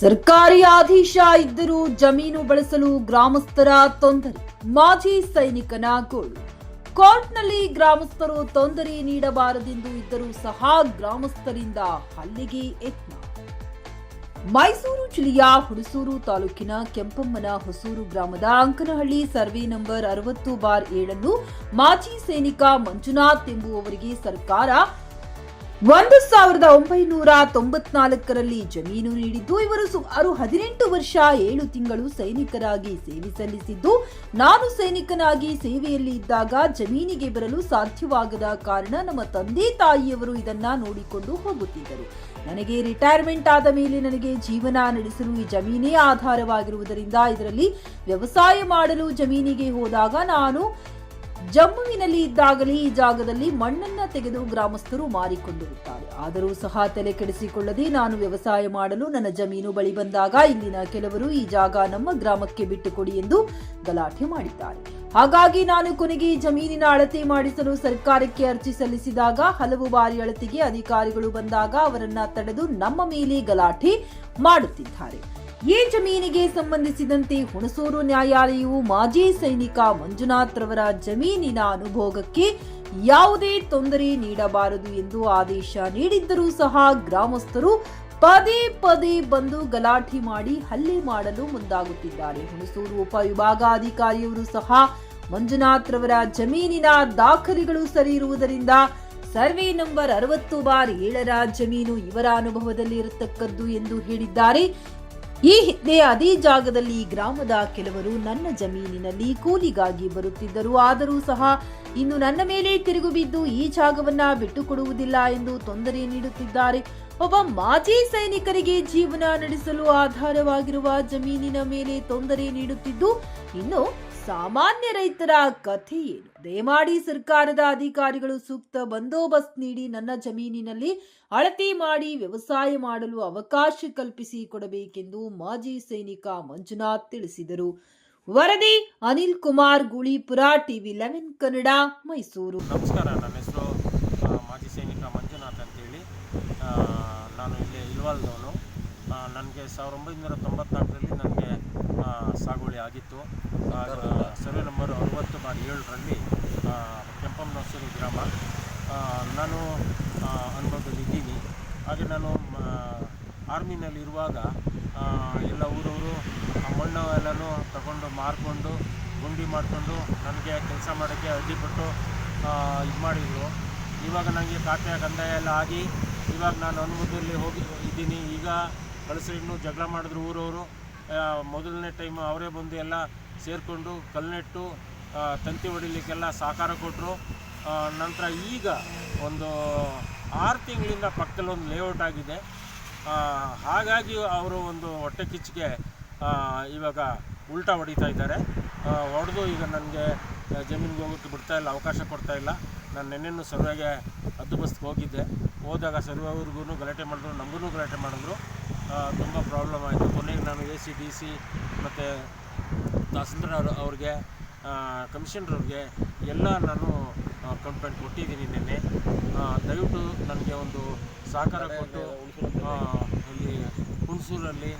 ಸರ್ಕಾರಿ ಆದೇಶ ಇದ್ದರೂ ಜಮೀನು ಬಳಸಲು ಗ್ರಾಮಸ್ಥರ ತೊಂದರೆ. ಮಾಜಿ ಸೈನಿಕನ ಗೋಳು. ಕೋರ್ಟ್ನಲ್ಲಿ ಗ್ರಾಮಸ್ಥರು ತೊಂದರೆ ನೀಡಬಾರದೆಂದು ಇದ್ದರೂ ಸಹ ಗ್ರಾಮಸ್ಥರಿಂದ ಹಲ್ಲಿಗೆ ಯತ್ನ. ಮೈಸೂರು ಜಿಲ್ಲೆಯ ಹುಣಸೂರು ತಾಲೂಕಿನ ಕೆಂಪಮ್ಮನ ಹೊಸೂರು ಗ್ರಾಮದ ಅಂಕನಹಳ್ಳಿ ಸರ್ವೆ ನಂಬರ್ ಅರವತ್ತು ಬಾರ್ ಏಳನ್ನು ಮಾಜಿ ಸೈನಿಕ ಮಂಜುನಾಥ್ ಎಂಬುವವರಿಗೆ ಸರ್ಕಾರ ಒಂದು ಸಾವಿರದ ಒಂಬೈನೂರ ತೊಂಬತ್ನಾಲ್ಕರಲ್ಲಿ ಜಮೀನು ನೀಡಿದ್ದು, ಇವರು ಸುಮಾರು ಹದಿನೆಂಟು ವರ್ಷ ಏಳು ತಿಂಗಳು ಸೈನಿಕರಾಗಿ ಸೇವೆ ಸಲ್ಲಿಸಿದ್ದು, ನಾನು ಸೈನಿಕನಾಗಿ ಸೇವೆಯಲ್ಲಿ ಇದ್ದಾಗ ಜಮೀನಿಗೆ ಬರಲು ಸಾಧ್ಯವಾಗದ ಕಾರಣ ನಮ್ಮ ತಂದೆ ತಾಯಿಯವರು ಇದನ್ನ ನೋಡಿಕೊಂಡು ಹೋಗುತ್ತಿದ್ದರು. ನನಗೆ ರಿಟೈರ್ಮೆಂಟ್ ಆದ ಮೇಲೆ ನನಗೆ ಜೀವನ ನಡೆಸಲು ಈ ಜಮೀನೇ ಆಧಾರವಾಗಿರುವುದರಿಂದ ಇದರಲ್ಲಿ ವ್ಯವಸಾಯ ಮಾಡಲು ಜಮೀನಿಗೆ ಹೋದಾಗ ನಾನು ಜಮ್ಮುವಿನಲ್ಲಿ ಇದ್ದಾಗಲೇ ಈ ಜಾಗದಲ್ಲಿ ಮಣ್ಣನ್ನ ತೆಗೆದು ಗ್ರಾಮಸ್ಥರು ಮಾರಿಕೊಂಡಿರುತ್ತಾರೆ. ಆದರೂ ಸಹ ತಲೆ ಕೆಡಿಸಿಕೊಳ್ಳದೆ ನಾನು ವ್ಯವಸಾಯ ಮಾಡಲು ನನ್ನ ಜಮೀನು ಬಳಿ ಬಂದಾಗ ಇಲ್ಲಿನ ಕೆಲವರು ಈ ಜಾಗ ನಮ್ಮ ಗ್ರಾಮಕ್ಕೆ ಬಿಟ್ಟುಕೊಡಿ ಎಂದು ಗಲಾಟೆ ಮಾಡಿದ್ದಾರೆ. ಹಾಗಾಗಿ ನಾನು ಕೊನೆಗೆ ಜಮೀನಿನ ಅಳತೆ ಮಾಡಿಸಲು ಸರ್ಕಾರಕ್ಕೆ ಅರ್ಜಿ ಸಲ್ಲಿಸಿದಾಗ ಹಲವು ಬಾರಿ ಅಳತೆಗೆ ಅಧಿಕಾರಿಗಳು ಬಂದಾಗ ಅವರನ್ನ ತಡೆದು ನಮ್ಮ ಮೇಲೆ ಗಲಾಟೆ ಮಾಡುತ್ತಿದ್ದಾರೆ. ಈ ಜಮೀನಿಗೆ ಸಂಬಂಧಿಸಿದಂತೆ ಹುಣಸೂರು ನ್ಯಾಯಾಲಯವು ಮಾಜಿ ಸೈನಿಕ ಮಂಜುನಾಥ್ ರವರ ಜಮೀನಿನ ಅನುಭೋಗಕ್ಕೆ ಯಾವುದೇ ತೊಂದರೆ ನೀಡಬಾರದು ಎಂದು ಆದೇಶ ನೀಡಿದ್ದರೂ ಸಹ ಗ್ರಾಮಸ್ಥರು ಪದೇ ಪದೇ ಬಂದು ಗಲಾಟೆ ಮಾಡಿ ಹಲ್ಲೆ ಮಾಡಲು ಮುಂದಾಗುತ್ತಿದ್ದಾರೆ. ಹುಣಸೂರು ಉಪವಿಭಾಗಾಧಿಕಾರಿಯವರು ಸಹ ಮಂಜುನಾಥ್ ರವರ ಜಮೀನಿನ ದಾಖಲೆಗಳು ಸರಿ ಇರುವುದರಿಂದ ಸರ್ವೆ ನಂಬರ್ ಅರವತ್ತು ಬಾರ್ ಏಳರ ಜಮೀನು ಇವರ ಅನುಭವದಲ್ಲಿ ಇರತಕ್ಕದ್ದು ಎಂದು ಹೇಳಿದ್ದಾರೆ. ಈ ಹಿಂದೆ ಅದೇ ಜಾಗದಲ್ಲಿ ಗ್ರಾಮದ ಕೆಲವರು ನನ್ನ ಜಮೀನಿನಲ್ಲಿ ಕೂಲಿಗಾಗಿ ಬರುತ್ತಿದ್ದರು. ಆದರೂ ಸಹ ಇನ್ನು ನನ್ನ ಮೇಲೆ ತಿರುಗು ಬಿದ್ದು ಈ ಜಾಗವನ್ನ ಬಿಟ್ಟುಕೊಡುವುದಿಲ್ಲ ಎಂದು ತೊಂದರೆ ನೀಡುತ್ತಿದ್ದಾರೆ. ಒಬ್ಬ ಮಾಜಿ ಸೈನಿಕರಿಗೆ ಜೀವನ ನಡೆಸಲು ಆಧಾರವಾಗಿರುವ ಜಮೀನಿನ ಮೇಲೆ ತೊಂದರೆ ನೀಡುತ್ತಿದ್ದು, ಇನ್ನು ಸಾಮಾನ್ಯ ರೈತರ ಕಥೆ ಏನು? ದಯಮಾಡಿ ಸರ್ಕಾರದ ಅಧಿಕಾರಿಗಳು ಸೂಕ್ತ ಬಂದೋಬಸ್ತ್ ನೀಡಿ ನನ್ನ ಜಮೀನಿನಲ್ಲಿ ಅಳತೆ ಮಾಡಿ ವ್ಯವಸಾಯ ಮಾಡಲು ಅವಕಾಶ ಕಲ್ಪಿಸಿ ಕೊಡಬೇಕೆಂದು ಮಾಜಿ ಸೈನಿಕ ಮಂಜುನಾಥ್ ತಿಳಿಸಿದರು. ವರದಿ, ಅನಿಲ್ ಕುಮಾರ್ ಗುಳಿಪುರ, ಟಿವಿ ಲೆವೆನ್ ಕನ್ನಡ, ಮೈಸೂರು. ನಮಸ್ಕಾರ, ನನ್ನ ಹೆಸರು ಮಾಜಿ ಸೈನಿಕ ಮಂಜುನಾಥ್ ಅಂತೇಳಿ. ನಾನು ಇಲ್ಲಿ ಇಲ್ವಾಲ್ದವನು. ನನಗೆ ಸಾವಿರದ ಒಂಬೈನೂರ ತೊಂಬತ್ನಾಲ್ಕರಲ್ಲಿ ನನಗೆ ಸಾಗುವಳಿ ಆಗಿತ್ತು. ಆಗ ಸರ್ವೆ ನಂಬರ್ ಅರುವತ್ತು ಬಾರ್ ಏಳರಲ್ಲಿ ಕೆಂಪಮ್ಮನಹೊಸೂರು ಗ್ರಾಮ. ನಾನು ಅನುಭವದಲ್ಲಿದ್ದೀನಿ ಹಾಗೆ ನಾನು ಆರ್ಮಿನಲ್ಲಿರುವಾಗ ಎಲ್ಲ ಊರವರು ಆ ಮಣ್ಣು ಎಲ್ಲನೂ ತಗೊಂಡು ಮಾರ್ಕೊಂಡು ಗುಂಡಿ ಮಾಡಿಕೊಂಡು ನನಗೆ ಕೆಲಸ ಮಾಡೋಕ್ಕೆ ಅಡ್ಡಿ ಕೊಟ್ಟು ಇದು ಮಾಡಿದರು. ಇವಾಗ ನನಗೆ ಕಾಪಿಯ ಕಂದಾಯ ಎಲ್ಲ ಆಗಿ ಇವಾಗ ನಾನು ಅನುಭವದಲ್ಲಿ ಹೋಗಿ ಇದ್ದೀನಿ. ಈಗ ಕಳಿಸ್ರಿ ಇನ್ನೂ ಜಗಳ ಮಾಡಿದ್ರು ಊರವರು. ಮೊದಲನೇ ಟೈಮ್ ಅವರೇ ಬಂದು ಎಲ್ಲ ಸೇರಿಕೊಂಡು ಕಲ್ನೆಟ್ಟು ತಂತಿ ಹೊಡಿಲಿಕ್ಕೆಲ್ಲ ಸಹಕಾರ ಕೊಟ್ಟರು ನಂತರ ಈಗ ಒಂದು ಆರು ತಿಂಗಳಿಂದ ಪಕ್ಕದಲ್ಲಿ ಒಂದು ಲೇಔಟ್ ಆಗಿದೆ ಹಾಗಾಗಿ ಅವರು ಒಂದು ಹೊಟ್ಟೆ ಕಿಚ್ಚಿಗೆ ಇವಾಗ ಉಲ್ಟಾ ಹೊಡಿತಾ ಇದ್ದಾರೆ. ಹೊಡೆದು ಈಗ ನನಗೆ ಜಮೀನಿಗೆ ಹೋಗೋಕ್ಕೆ ಬಿಡ್ತಾ ಇಲ್ಲ, ಅವಕಾಶ ಕೊಡ್ತಾ ಇಲ್ಲ. ನಾನು ನೆನ್ನೆನೂ ಸರ್ವೆಗೆ ಹದ್ದುಬಸ್ತಿಗೆ ಹೋಗಿದ್ದೆ. ಹೋದಾಗ ಸರ್ವೆವ್ರಿಗೂ ಗಲಾಟೆ ಮಾಡಿದ್ರು, ನಮಗೂ ಗಲಾಟೆ ಮಾಡಿದ್ರು. ತುಂಬ ಪ್ರಾಬ್ಲಮ್ ಆಯಿತು. ಕೊನೆಗೆ ನಾನು ಎ ಸಿ ಡಿ ಸಿ ಮತ್ತು ತಹಸೀಲ್ದಾರ್ ಅವ್ರ- ಅವ್ರಿಗೆ ಕಮಿಷನರ್ ಅವ್ರಿಗೆ ಎಲ್ಲ ನಾನು ಕಂಪ್ಲೇಂಟ್ ಕೊಟ್ಟಿದ್ದೀನಿ ನಿನ್ನೆ. ದಯವಿಟ್ಟು ನನಗೆ ಒಂದು ಸಹಕಾರ ಕೊಟ್ಟು ಇಲ್ಲಿ ಹುಣಸೂರಲ್ಲಿ